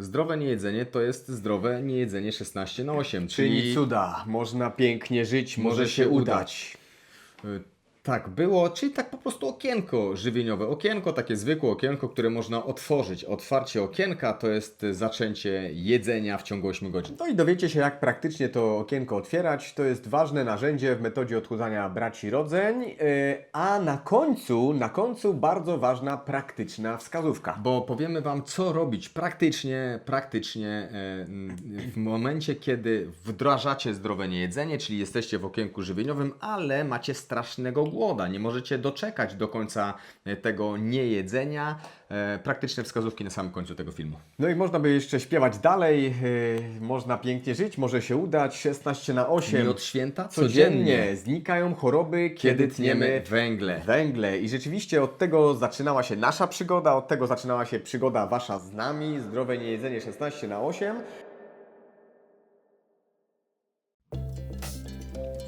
Zdrowe niejedzenie to jest zdrowe niejedzenie 16 na 8, Czyli czyli cuda, można pięknie żyć, może, Może się się udać. Y, Tak było, czyli tak po prostu okienko żywieniowe. Okienko, takie zwykłe okienko, które można otworzyć. Otwarcie okienka to jest y, zaczęcie jedzenia w ciągu 8 godzin. No i dowiecie się, jak praktycznie to okienko otwierać. To jest ważne narzędzie w metodzie odchudzania braci rodzeń. Yy, a na końcu, na końcu bardzo ważna praktyczna wskazówka. Bo powiemy Wam, co robić praktycznie, praktycznie m, w momencie, kiedy wdrażacie zdrowe niejedzenie, czyli jesteście w okienku żywieniowym, ale macie strasznego głoda. Nie możecie doczekać do końca e, tego niejedzenia. E, Praktyczne wskazówki na samym końcu tego filmu. No i można by jeszcze śpiewać dalej. Yy, można pięknie żyć, może się udać. 16 na 8. I od święta Codziennie znikają choroby, kiedy, tniemy węgle. węgle. I rzeczywiście od tego zaczynała się nasza przygoda, od tego zaczynała się przygoda wasza z nami. Zdrowe niejedzenie 16 na 8.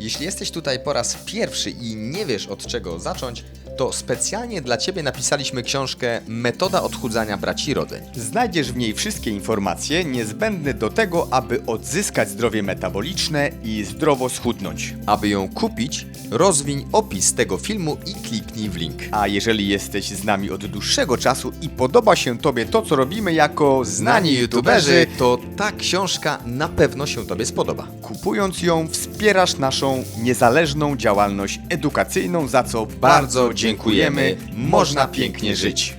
Jeśli jesteś tutaj po raz pierwszy i nie wiesz od czego zacząć, to specjalnie dla Ciebie napisaliśmy książkę Metoda odchudzania braci rodzeń. Znajdziesz w niej wszystkie informacje niezbędne do tego, aby odzyskać zdrowie metaboliczne i zdrowo schudnąć. Aby ją kupić, rozwiń opis tego filmu i kliknij w link. A jeżeli jesteś z nami od dłuższego czasu i podoba się Tobie to, co robimy jako Znani youtuberzy, to ta książka na pewno się Tobie spodoba. Kupując ją, wspierasz naszą niezależną działalność edukacyjną, za co Bardzo dziękujemy. Można pięknie żyć.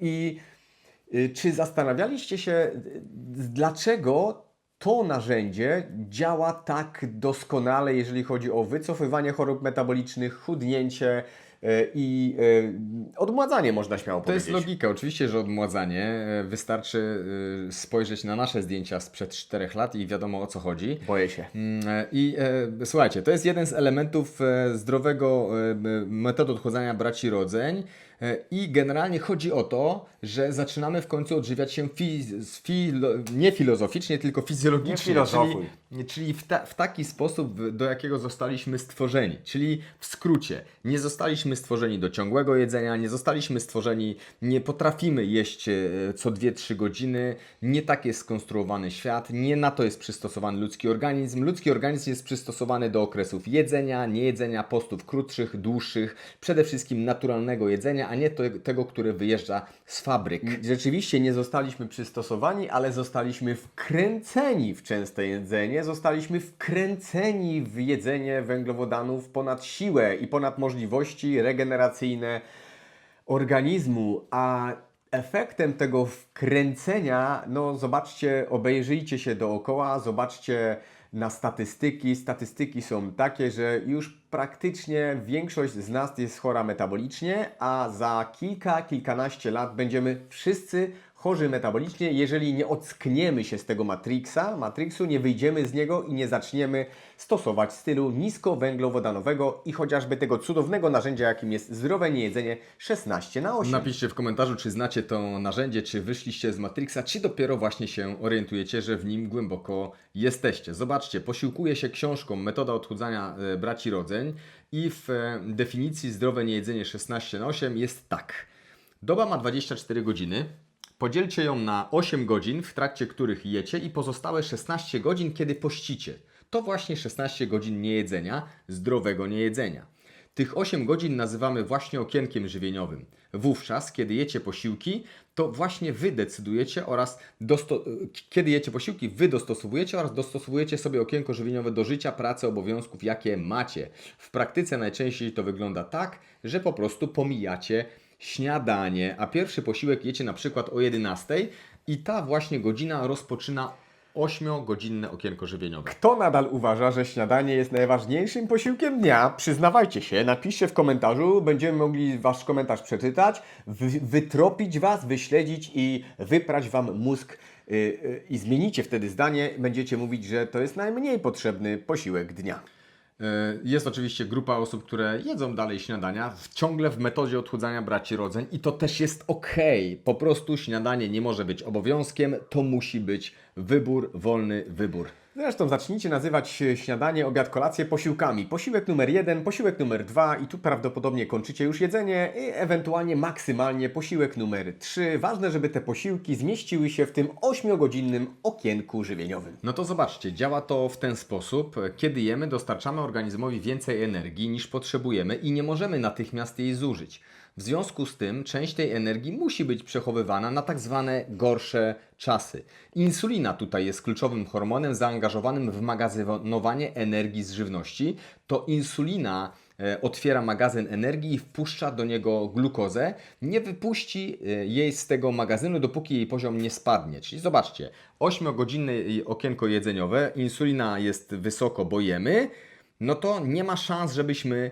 I y, czy zastanawialiście się, y, dlaczego to narzędzie działa tak doskonale, jeżeli chodzi o wycofywanie chorób metabolicznych, chudnięcie i y, odmładzanie, można śmiało To jest powiedzieć? logika, oczywiście, że odmładzanie. E, Wystarczy e, spojrzeć na nasze zdjęcia sprzed 4 lat i wiadomo o co chodzi. Boję się. Mm, e, I e, słuchajcie, to jest jeden z elementów e, zdrowego e, metody odchudzania braci rodzeń. E, I generalnie chodzi o to, że zaczynamy w końcu odżywiać się fiz, filo, nie filozoficznie, tylko fizjologicznie. Nie filozofuj. Czyli, czyli w, ta, w taki sposób, do jakiego zostaliśmy stworzeni. Czyli w skrócie, nie zostaliśmy stworzeni do ciągłego jedzenia, nie zostaliśmy stworzeni, nie potrafimy jeść e, co 2-3 godziny, nie tak jest skonstruowany świat, nie na to jest przystosowany ludzki organizm. Ludzki organizm jest przystosowany do okresów jedzenia, niejedzenia, postów krótszych, dłuższych, przede wszystkim naturalnego jedzenia, a nie tego, które wyjeżdża z fabryk. Rzeczywiście nie zostaliśmy przystosowani, ale zostaliśmy wkręceni w częste jedzenie, zostaliśmy wkręceni w jedzenie węglowodanów ponad siłę i ponad możliwości regeneracyjne organizmu, a efektem tego wkręcenia, no zobaczcie, obejrzyjcie się dookoła, zobaczcie na statystyki. Statystyki są takie, że już praktycznie większość z nas jest chora metabolicznie, a za kilka, kilkanaście lat będziemy wszyscy chorzy metabolicznie, jeżeli nie ockniemy się z tego matrixa, matrixu, nie wyjdziemy z niego i nie zaczniemy stosować stylu niskowęglowodanowego i chociażby tego cudownego narzędzia, jakim jest zdrowe niejedzenie 16 na 8. Napiszcie w komentarzu, czy znacie to narzędzie, czy wyszliście z Matrixa, czy dopiero właśnie się orientujecie, że w nim głęboko jesteście. Zobaczcie, posiłkuję się książką Metoda odchudzania e, braci rodzeń i w e, definicji zdrowe niejedzenie 16 na 8 jest tak. Doba ma 24 godziny. Podzielcie ją na 8 godzin, w trakcie których jecie i pozostałe 16 godzin, kiedy pościcie. To właśnie 16 godzin niejedzenia, zdrowego niejedzenia. Tych 8 godzin nazywamy właśnie okienkiem żywieniowym. Wówczas, kiedy jecie posiłki, to właśnie Wy decydujecie oraz kiedy jecie posiłki, Wy dostosowujecie oraz dostosowujecie sobie okienko żywieniowe do życia, pracy, obowiązków, jakie macie. W praktyce najczęściej to wygląda tak, że po prostu pomijacie śniadanie, a pierwszy posiłek jecie na przykład o 11 i ta właśnie godzina rozpoczyna 8-godzinne okienko żywieniowe. Kto nadal uważa, że śniadanie jest najważniejszym posiłkiem dnia? Przyznawajcie się, napiszcie w komentarzu, będziemy mogli Wasz komentarz przeczytać, wy, wytropić Was, wyśledzić i wyprać Wam mózg y, y, i zmienicie wtedy zdanie, będziecie mówić, że to jest najmniej potrzebny posiłek dnia. E, Jest oczywiście grupa osób, które jedzą dalej śniadania, ciągle w metodzie odchudzania braci rodzeń i to też jest ok. Po prostu śniadanie nie może być obowiązkiem, to musi być wybór, wolny wybór. Zresztą zacznijcie nazywać śniadanie, obiad, kolację posiłkami. Posiłek numer jeden, posiłek numer dwa i tu prawdopodobnie kończycie już jedzenie i ewentualnie maksymalnie posiłek numer trzy. Ważne, żeby te posiłki zmieściły się w tym 8-godzinnym okienku żywieniowym. No to zobaczcie, działa to w ten sposób. Kiedy jemy, dostarczamy organizmowi więcej energii niż potrzebujemy i nie możemy natychmiast jej zużyć. W związku z tym część tej energii musi być przechowywana na tak zwane gorsze czasy. Insulina tutaj jest kluczowym hormonem zaangażowanym w magazynowanie energii z żywności. To insulina e, otwiera magazyn energii i wpuszcza do niego glukozę, nie wypuści e, jej z tego magazynu, dopóki jej poziom nie spadnie. Czyli zobaczcie, 8-godzinne okienko jedzeniowe, insulina jest wysoko, bo jemy, no to nie ma szans, żebyśmy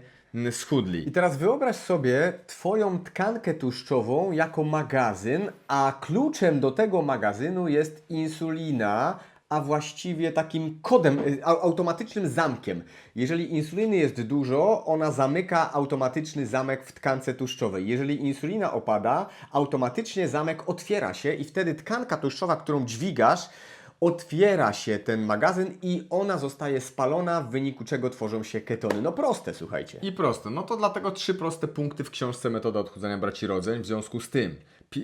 schudli. I teraz wyobraź sobie Twoją tkankę tłuszczową jako magazyn, a kluczem do tego magazynu jest insulina, a właściwie takim kodem, y, au- automatycznym zamkiem. Jeżeli insuliny jest dużo, ona zamyka automatyczny zamek w tkance tłuszczowej. Jeżeli insulina opada, automatycznie zamek otwiera się i wtedy tkanka tłuszczowa, którą dźwigasz, otwiera się ten magazyn i ona zostaje spalona, w wyniku czego tworzą się ketony. No proste, słuchajcie. I proste. No to dlatego trzy proste punkty w książce Metoda odchudzania braci rodzeń. W związku z tym,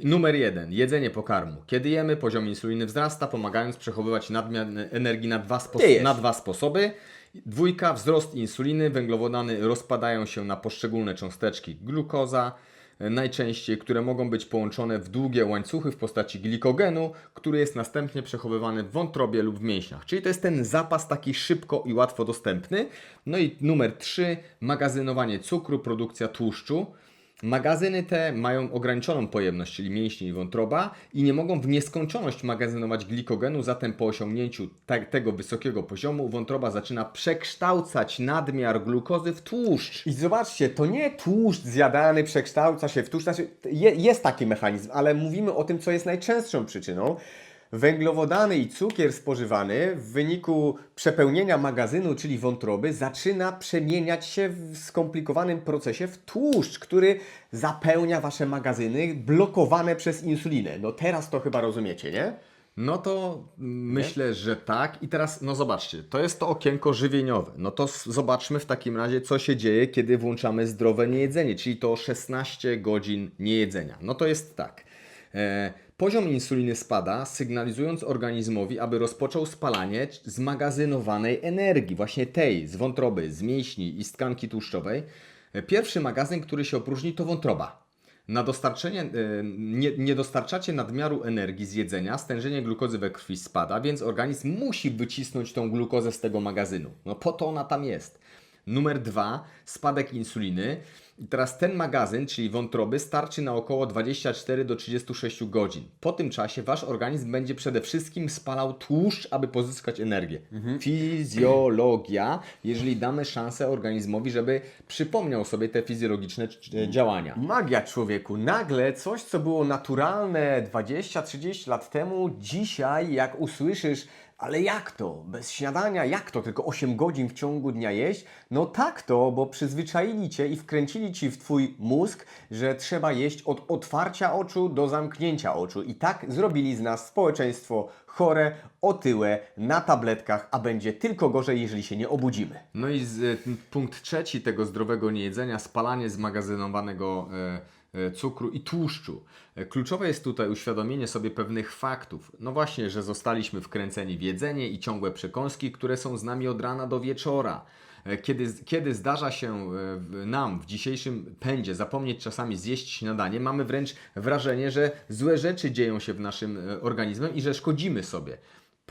numer jeden, jedzenie pokarmu. Kiedy jemy, poziom insuliny wzrasta, pomagając przechowywać nadmiar energii na dwa, jesz. na dwa sposoby. Dwójka, wzrost insuliny. Węglowodany rozpadają się na poszczególne cząsteczki glukoza, najczęściej, które mogą być połączone w długie łańcuchy w postaci glikogenu, który jest następnie przechowywany w wątrobie lub w mięśniach. Czyli to jest ten zapas taki szybko i łatwo dostępny. No i numer 3, magazynowanie cukru, produkcja tłuszczu. Magazyny te mają ograniczoną pojemność, czyli mięśnie i wątroba i nie mogą w nieskończoność magazynować glikogenu, zatem po osiągnięciu te, tego wysokiego poziomu wątroba zaczyna przekształcać nadmiar glukozy w tłuszcz. I zobaczcie, to nie tłuszcz zjadany przekształca się w tłuszcz. Znaczy, je, jest taki mechanizm, ale mówimy o tym, co jest najczęstszą przyczyną. Węglowodany i cukier spożywany w wyniku przepełnienia magazynu, czyli wątroby, zaczyna przemieniać się w skomplikowanym procesie w tłuszcz, który zapełnia wasze magazyny blokowane przez insulinę. No teraz to chyba rozumiecie, nie? No to myślę, że tak. I teraz, no zobaczcie, to jest to okienko żywieniowe. No to zobaczmy w takim razie, co się dzieje, kiedy włączamy zdrowe niejedzenie, czyli to 16 godzin niejedzenia. No to jest tak. E, poziom insuliny spada, sygnalizując organizmowi, aby rozpoczął spalanie zmagazynowanej energii, właśnie tej z wątroby, z mięśni i z tkanki tłuszczowej. Pierwszy magazyn, który się opróżni, to wątroba. Na dostarczenie, e, nie, nie dostarczacie nadmiaru energii z jedzenia, stężenie glukozy we krwi spada, więc organizm musi wycisnąć tą glukozę z tego magazynu. No po to ona tam jest. Numer dwa, spadek insuliny. I teraz ten magazyn, czyli wątroby, starczy na około 24 do 36 godzin. Po tym czasie wasz organizm będzie przede wszystkim spalał tłuszcz, aby pozyskać energię. Fizjologia, jeżeli damy szansę organizmowi, żeby przypomniał sobie te fizjologiczne e, działania. Magia człowieku. Nagle coś, co było naturalne 20-30 lat temu, dzisiaj jak usłyszysz, ale jak to? Bez śniadania? Jak to? Tylko 8 godzin w ciągu dnia jeść? No tak to, bo przyzwyczaili Cię i wkręcili Ci w Twój mózg, że trzeba jeść od otwarcia oczu do zamknięcia oczu. I tak zrobili z nas społeczeństwo chore, otyłe, na tabletkach, a będzie tylko gorzej, jeżeli się nie obudzimy. No i z, ten punkt trzeci tego zdrowego niejedzenia, spalanie zmagazynowanego e, cukru i tłuszczu. E, Kluczowe jest tutaj uświadomienie sobie pewnych faktów. No właśnie, że zostaliśmy wkręceni w jedzenie i ciągłe przekąski, które są z nami od rana do wieczora. E, Kiedy, kiedy zdarza się e, nam w dzisiejszym pędzie zapomnieć czasami zjeść śniadanie, mamy wręcz wrażenie, że złe rzeczy dzieją się w naszym e, organizmem i że szkodzimy sobie.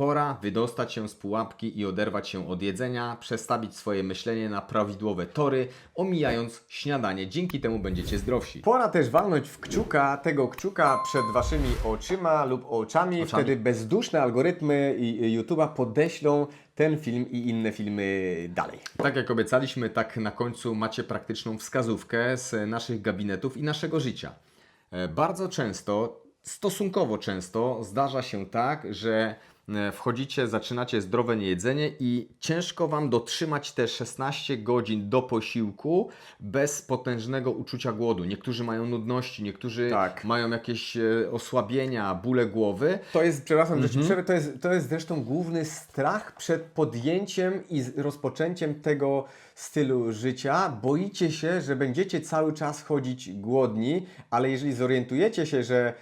Pora wydostać się z pułapki i oderwać się od jedzenia, przestawić swoje myślenie na prawidłowe tory, omijając śniadanie. Dzięki temu będziecie zdrowsi. Pora też walnąć w kciuka, tego kciuka przed waszymi oczyma lub oczami. Oczami. Wtedy bezduszne algorytmy i- YouTube'a podeślą ten film i inne filmy dalej. Tak jak obiecaliśmy, tak na końcu macie praktyczną wskazówkę z naszych gabinetów i naszego życia. E, Bardzo często, stosunkowo często zdarza się tak, że wchodzicie, zaczynacie zdrowe niejedzenie i ciężko Wam dotrzymać te 16 godzin do posiłku bez potężnego uczucia głodu. Niektórzy mają nudności, niektórzy Tak. mają jakieś e, osłabienia, bóle głowy. To jest, przepraszam, że Mhm. ci przerwę, to jest, to jest zresztą główny strach przed podjęciem i rozpoczęciem tego stylu życia. Boicie się, że będziecie cały czas chodzić głodni, ale jeżeli zorientujecie się, że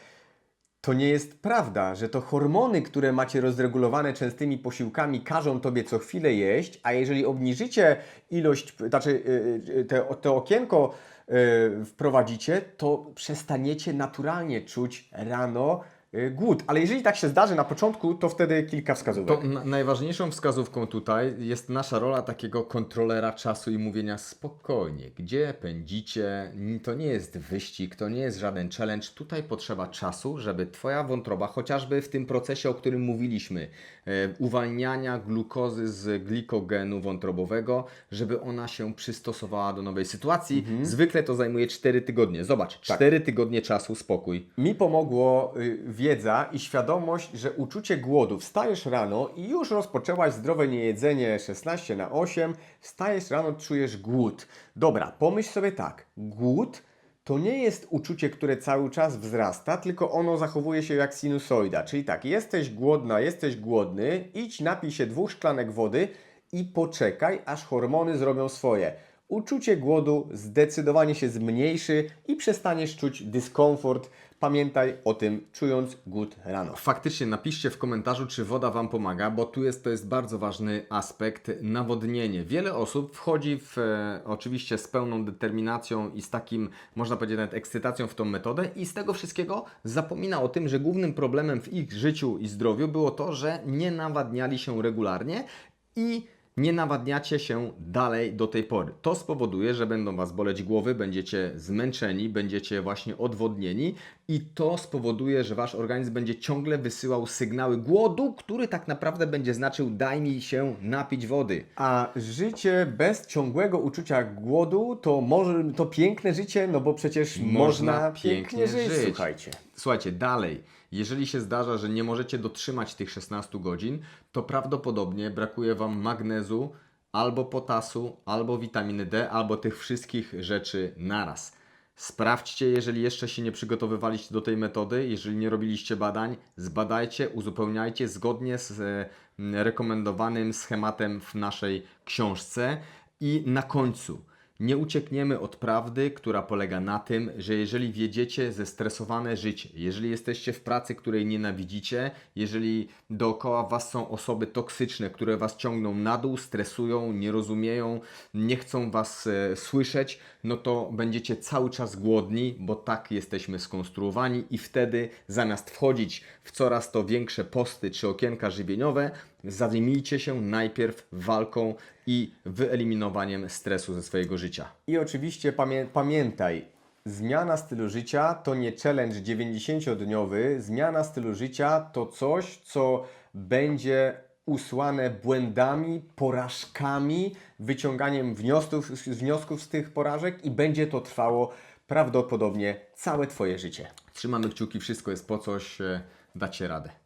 to nie jest prawda, że to hormony, które macie rozregulowane częstymi posiłkami, każą tobie co chwilę jeść, a jeżeli obniżycie ilość, znaczy y, y, te, to okienko y, wprowadzicie, to przestaniecie naturalnie czuć rano y, głód. Ale jeżeli tak się zdarzy na początku, to wtedy kilka wskazówek. To na, najważniejszą wskazówką tutaj jest nasza rola takiego kontrolera czasu i mówienia spokojnie, gdzie pędzicie. To nie jest wyścig, to nie jest żaden challenge. Tutaj potrzeba czasu, żeby Twoja wątroba, chociażby w tym procesie, o którym mówiliśmy, e, uwalniania glukozy z glikogenu wątrobowego, żeby ona się przystosowała do nowej sytuacji. Zwykle to zajmuje 4 tygodnie. Zobacz, 4 tygodnie czasu, spokój. Mi pomogło y, wiedza i świadomość, że uczucie głodu. Wstajesz rano i już rozpoczęłaś zdrowe niejedzenie 16 na 8. Wstajesz rano, czujesz głód. Dobra, pomyśl sobie tak. Głód to nie jest uczucie, które cały czas wzrasta, tylko ono zachowuje się jak sinusoida. Czyli tak, jesteś głodna, jesteś głodny, idź napij się dwóch szklanek wody i poczekaj, aż hormony zrobią swoje. Uczucie głodu zdecydowanie się zmniejszy i przestaniesz czuć dyskomfort. Pamiętaj o tym, czując głód rano. Faktycznie napiszcie w komentarzu, czy woda Wam pomaga, bo tu jest to jest bardzo ważny aspekt nawodnienie. Wiele osób wchodzi w, e, oczywiście z pełną determinacją i z takim, można powiedzieć, nawet ekscytacją w tą metodę i z tego wszystkiego zapomina o tym, że głównym problemem w ich życiu i zdrowiu było to, że nie nawadniali się regularnie i nie nawadniacie się dalej do tej pory. To spowoduje, że będą Was boleć głowy, będziecie zmęczeni, będziecie właśnie odwodnieni i to spowoduje, że Wasz organizm będzie ciągle wysyłał sygnały głodu, który tak naprawdę będzie znaczył daj mi się napić wody. A życie bez ciągłego uczucia głodu to może to piękne życie, no bo przecież można, pięknie, żyć. Słuchajcie. Słuchajcie, dalej. Jeżeli się zdarza, że nie możecie dotrzymać tych 16 godzin, to prawdopodobnie brakuje Wam magnezu, albo potasu, albo witaminy D, albo tych wszystkich rzeczy naraz. Sprawdźcie, jeżeli jeszcze się nie przygotowywaliście do tej metody, jeżeli nie robiliście badań, zbadajcie, uzupełniajcie zgodnie z e, rekomendowanym schematem w naszej książce. I na końcu, nie uciekniemy od prawdy, która polega na tym, że jeżeli wiedziecie zestresowane życie, jeżeli jesteście w pracy, której nienawidzicie, jeżeli dookoła Was są osoby toksyczne, które Was ciągną na dół, stresują, nie rozumieją, nie chcą Was e, słyszeć, no to będziecie cały czas głodni, bo tak jesteśmy skonstruowani i wtedy zamiast wchodzić w coraz to większe posty czy okienka żywieniowe, zajmijcie się najpierw walką i wyeliminowaniem stresu ze swojego życia. I oczywiście pamię pamiętaj, zmiana stylu życia to nie challenge 90-dniowy. Zmiana stylu życia to coś, co będzie usłane błędami, porażkami, wyciąganiem wniosków, wniosków z tych porażek i będzie to trwało prawdopodobnie całe Twoje życie. Trzymamy kciuki, wszystko jest po coś, e, dacie radę.